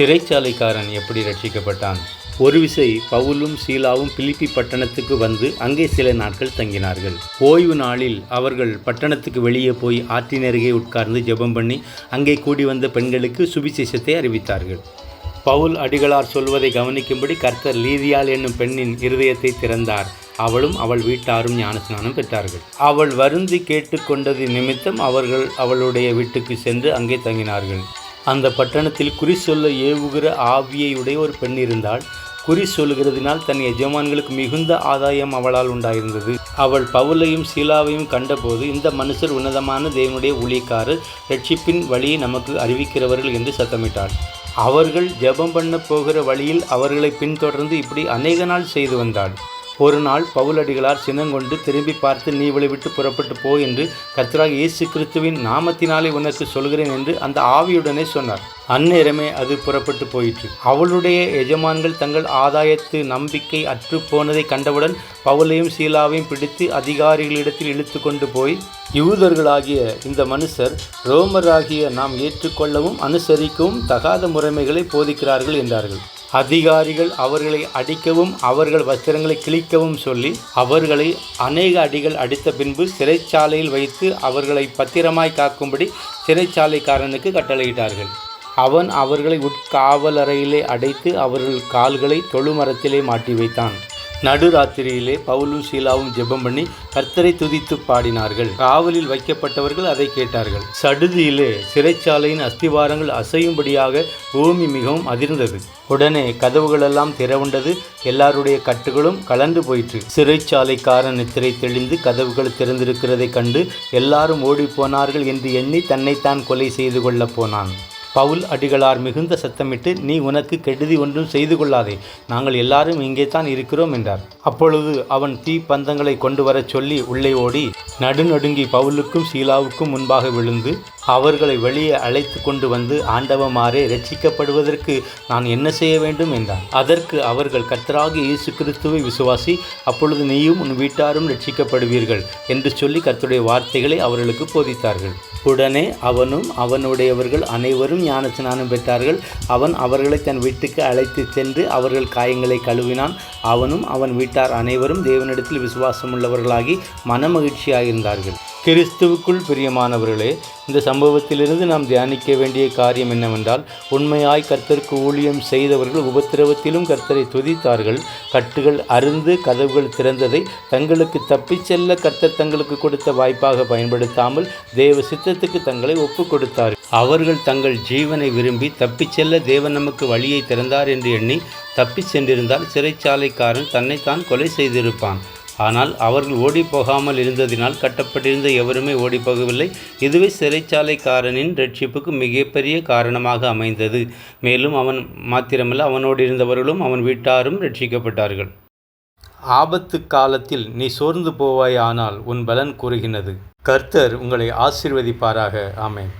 சிறைச்சாலைக்காரன் எப்படி ரட்சிக்கப்பட்டான்? ஒரு விசை பவுலும் சீலாவும் பிலிப்பி பட்டணத்துக்கு வந்து அங்கே சில நாட்கள் தங்கினார்கள். ஓய்வு நாளில் அவர்கள் பட்டணத்துக்கு வெளியே போய் ஆற்றின் அருகே உட்கார்ந்து ஜெபம் பண்ணி அங்கே கூடி வந்த பெண்களுக்கு சுவிசேஷத்தை அறிவித்தார்கள். பவுல் அடிகளார் சொல்வதை கவனிக்கும்படி கர்த்தர் லீதியால் என்னும் பெண்ணின் இருதயத்தை திறந்தார். அவளும் அவள் வீட்டாரும் ஞானஸ்நானம் பெற்றார்கள். அவள் வருந்தி கேட்டுக்கொண்டது நிமித்தம் அவர்கள் அவளுடைய வீட்டுக்கு சென்று அங்கே தங்கினார்கள். அந்த பட்டணத்தில் குறி சொல்ல ஏவுகிற ஆவியையுடைய ஒரு பெண் இருந்தாள். குறி சொல்லுகிறதினால் தன் எஜமான்களுக்கு மிகுந்த ஆதாயம் அவளால் உண்டாயிருந்தது. அவள் பவுலையும் சீலாவையும் கண்டபோது இந்த மனுஷர் உன்னதமான தேவனுடைய ஊழியக்காரர் ரட்சிப்பின் வழியை நமக்கு அறிவிக்கிறவர்கள் என்று சத்தமிட்டாள். அவர்கள் ஜெபம் பண்ண போகிற வழியில் அவர்களை பின்தொடர்ந்து இப்படி அநேக நாள் செய்து வந்தாள். ஒரு நாள் பவுலடிகளார் சினங்கொண்டு திரும்பி பார்த்து நீ இவளை விட்டு புறப்பட்டு போ என்று கர்த்தராக இயேசு கிறிஸ்துவின் நாமத்தினாலே உனக்கு சொல்கிறேன் என்று அந்த ஆவியுடனே சொன்னார். அந்நேரமே அது புறப்பட்டு போயிற்று. அவளுடைய எஜமான்கள் தங்கள் ஆதாயத்து நம்பிக்கை அற்று போனதை கண்டவுடன் பவுலையும் சீலாவையும் பிடித்து அதிகாரிகளிடத்தில் இழுத்து கொண்டு போய் யூதர்களாகிய இந்த மனுஷர் ரோமராகிய நாம் ஏற்றுக்கொள்ளவும் அனுசரிக்கவும் தகாத முறைமைகளை போதிக்கிறார்கள் என்றார்கள். அதிகாரிகள் அவர்களை அடிக்கவும் அவர்கள் வஸ்திரங்களை கிழிக்கவும் சொல்லி அவர்களை அநேக அடிகள் அடித்த பின்பு சிறைச்சாலையில் வைத்து அவர்களை பத்திரமாய் காக்கும்படி சிறைச்சாலைக்காரனுக்கு கட்டளையிட்டார்கள். அவன் அவர்களை உட்காவலறையிலே அடைத்து அவர்கள் கால்களை தொழுமரத்திலே மாட்டி வைத்தான். நடுராத்திரியிலே பவுலும் சீலாவும் ஜெபம் பண்ணி கர்த்தரை துதித்து பாடினார்கள். காவலில் வைக்கப்பட்டவர்கள் அதை கேட்டார்கள். சடுதியிலே சிறைச்சாலையின் அஸ்திவாரங்கள் அசையும்படியாக பூமி மிகவும் அதிர்ந்தது. உடனே கதவுகளெல்லாம் திறவுண்டது. எல்லாருடைய கட்டுகளும் கலந்து போயிற்று. சிறைச்சாலைக்காரன் நித்திரை தெளிந்து கதவுகள் திறந்திருக்கிறதைக் கண்டு எல்லாரும் ஓடிப்போனார்கள் என்று எண்ணி தன்னைத்தான் கொலை செய்து கொள்ளப் போனான். பவுல் அடிகளார் மிகுந்த சத்தமிட்டு நீ உனக்கு கெடுதி ஒன்றும் செய்து கொள்ளாதே நாங்கள் எல்லாரும் இங்கே தான் இருக்கிறோம் என்றார். அப்பொழுது அவன் தீ பந்தங்களை கொண்டு வரச் சொல்லி உள்ளே ஓடி நடுநடுங்கி பவுலுக்கும் சீலாவுக்கும் முன்பாக விழுந்து அவர்களை வெளியே அழைத்து கொண்டு வந்து ஆண்டவமாறே ரட்சிக்கப்படுவதற்கு நான் என்ன செய்ய வேண்டும்? என்றான். அதற்கு அவர்கள் கர்த்தராகிய இயேசு கிறிஸ்துவை விசுவாசி அப்பொழுது நீயும் உன் வீட்டாரும் ரட்சிக்கப்படுவீர்கள் என்று சொல்லி கத்துடைய வார்த்தைகளை அவர்களுக்கு போதித்தார்கள். உடனே அவனும் அவனுடையவர்கள் அனைவரும் ஞானஸ்நானம் பெற்றார்கள். அவன் அவர்களை தன் வீட்டுக்கு அழைத்து சென்று அவர்கள் காயங்களை கழுவினான். அவனும் அவன் வீட்டார் அனைவரும் தேவனிடத்தில் விசுவாசமுள்ளவர்களாகி மனமகிழ்ச்சியாயிருந்தார்கள். கிறிஸ்துவுக்குள் பிரியமானவர்களே இந்த சம்பவத்திலிருந்து நாம் தியானிக்க வேண்டிய காரியம் என்னவென்றால் உண்மையாய் கர்த்தருக்கு ஊழியம் செய்தவர்கள் உபத்திரவத்திலும் கர்த்தரை துதித்தார்கள். கட்டுகள் அருந்து கதவுகள் திறந்ததை தங்களுக்கு தப்பிச் செல்ல கர்த்தர் தங்களுக்கு கொடுத்த வாய்ப்பாக பயன்படுத்தாமல் தேவ சித்தத்துக்கு தங்களை ஒப்புக் கொடுத்தார் அவர்கள் தங்கள் ஜீவனை விரும்பி தப்பிச் செல்ல தேவன் நமக்கு வழியை திறந்தார் என்று எண்ணி தப்பிச் சென்றிருந்தால் சிறைச்சாலைக்காரன் தன்னைத்தான் கொலை செய்திருப்பான். ஆனால் அவர்கள் ஓடி போகாமல் இருந்ததினால் கட்டப்பட்டிருந்த எவருமே ஓடி போகவில்லை இதுவே சிறைச்சாலைக்காரனின் ரட்சிப்புக்கு மிகப்பெரிய காரணமாக அமைந்தது. மேலும் அவன் மாத்திரமல்ல அவனோடு இருந்தவர்களும் அவன் வீட்டாரும் ரட்சிக்கப்பட்டார்கள். ஆபத்து காலத்தில் நீ சோர்ந்து போவாயானால் உன் பலன் கூறுகின்றது. கர்த்தர் உங்களை ஆசீர்வதிப்பாராக. ஆமேன்.